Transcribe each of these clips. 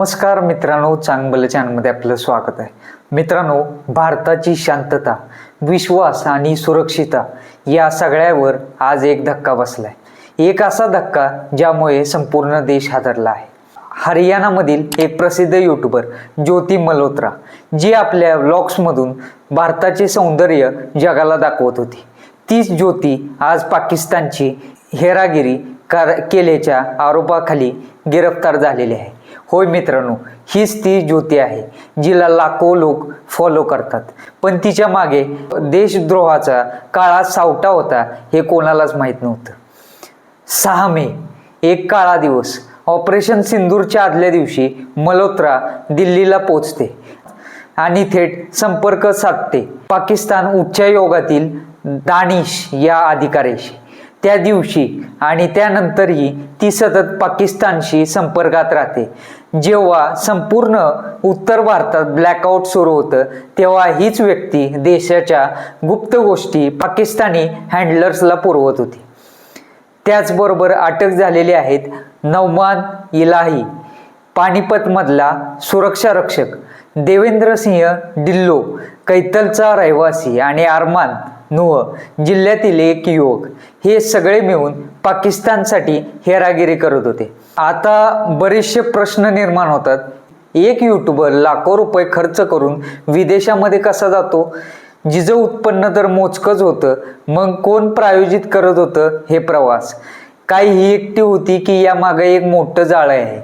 नमस्कार मित्रांनो चांगलं चॅनलमध्ये आपलं स्वागत आहे. मित्रांनो भारताची शांतता विश्वास आणि सुरक्षिता या सगळ्यावर आज एक धक्का बसलाय. एक असा धक्का ज्यामुळे संपूर्ण देश हादरला आहे. हरियाणामधील एक प्रसिद्ध यूट्यूबर ज्योती मल्होत्रा जी आपल्या व्लॉग्समधून भारताचे सौंदर्य जगाला दाखवत होती. तीच ज्योती आज पाकिस्तानची हेरागिरी कर केल्याच्या आरोपाखाली गिरफ्तार झालेली आहे. होय मित्रांनो हीच ती ज्योती आहे जिला लाखो लोक फॉलो करतात. पण तिच्यामागे देशद्रोहाचा काळा सावटा होता हे कोणालाच माहीत नव्हतं. सहा मे एक काळा दिवस. ऑपरेशन सिंदूरच्या आदल्या दिवशी मल्होत्रा दिल्लीला पोचते आणि थेट संपर्क साधते. पाकिस्तान उच्चायोगातील दानिश या अधिकाऱ्याशी. त्या दिवशी आणि त्यानंतरही ती सतत पाकिस्तानशी संपर्कात राहते. जेव्हा संपूर्ण उत्तर भारतात ब्लॅकआउट सुरू होतं तेव्हा हीच व्यक्ती देशाच्या गुप्त गोष्टी पाकिस्तानी हँडलर्सला पुरवत होती. त्याचबरोबर अटक झालेले आहेत नवमान इलाही पानिपतमधला सुरक्षा रक्षक देवेंद्र सिंह डिल्लो कैतलचा रहिवासी आणि आरमान नुह जिल्ह्यातील एक युवक हे सगळे मिळून पाकिस्तानसाठी हेरागिरी करत होते. आता बरेचसे प्रश्न निर्माण होतात. एक युट्यूबर लाखो रुपये खर्च करून विदेशामध्ये कसा जातो? जिचं उत्पन्न तर मोजकंच होतं मग कोण प्रायोजित करत होतं हे प्रवास? काही ही एकटी होती की यामागे एक मोठं जाळं आहे.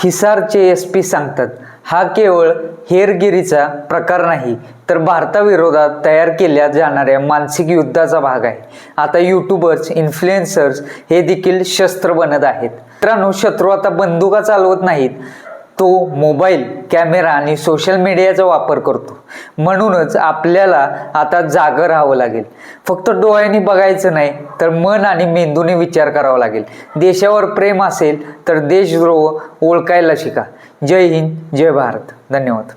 हिसारचे एस पी सांगतात हा केवळ हेरगिरीचा प्रकार नाही तर भारताविरोधात तयार केल्या जाणाऱ्या मानसिक युद्धाचा भाग आहे. आता यूट्यूबर्स इन्फ्लुएन्सर्स हे देखील शस्त्र बनत आहेत. मित्रांनो शत्रू आता बंदुका चालवत नाहीत. तो मोबाईल कॅमेरा आणि सोशल मीडियाचा वापर करतो. म्हणूनच आपल्याला आता जागं राहावं लागेल. फक्त डोळ्यांनी बघायचं नाही तर मन आणि मेंदूने विचार करावा लागेल. देशावर प्रेम असेल तर देशद्रोह ओळखायला शिका. जय हिंद जय भारत. धन्यवाद.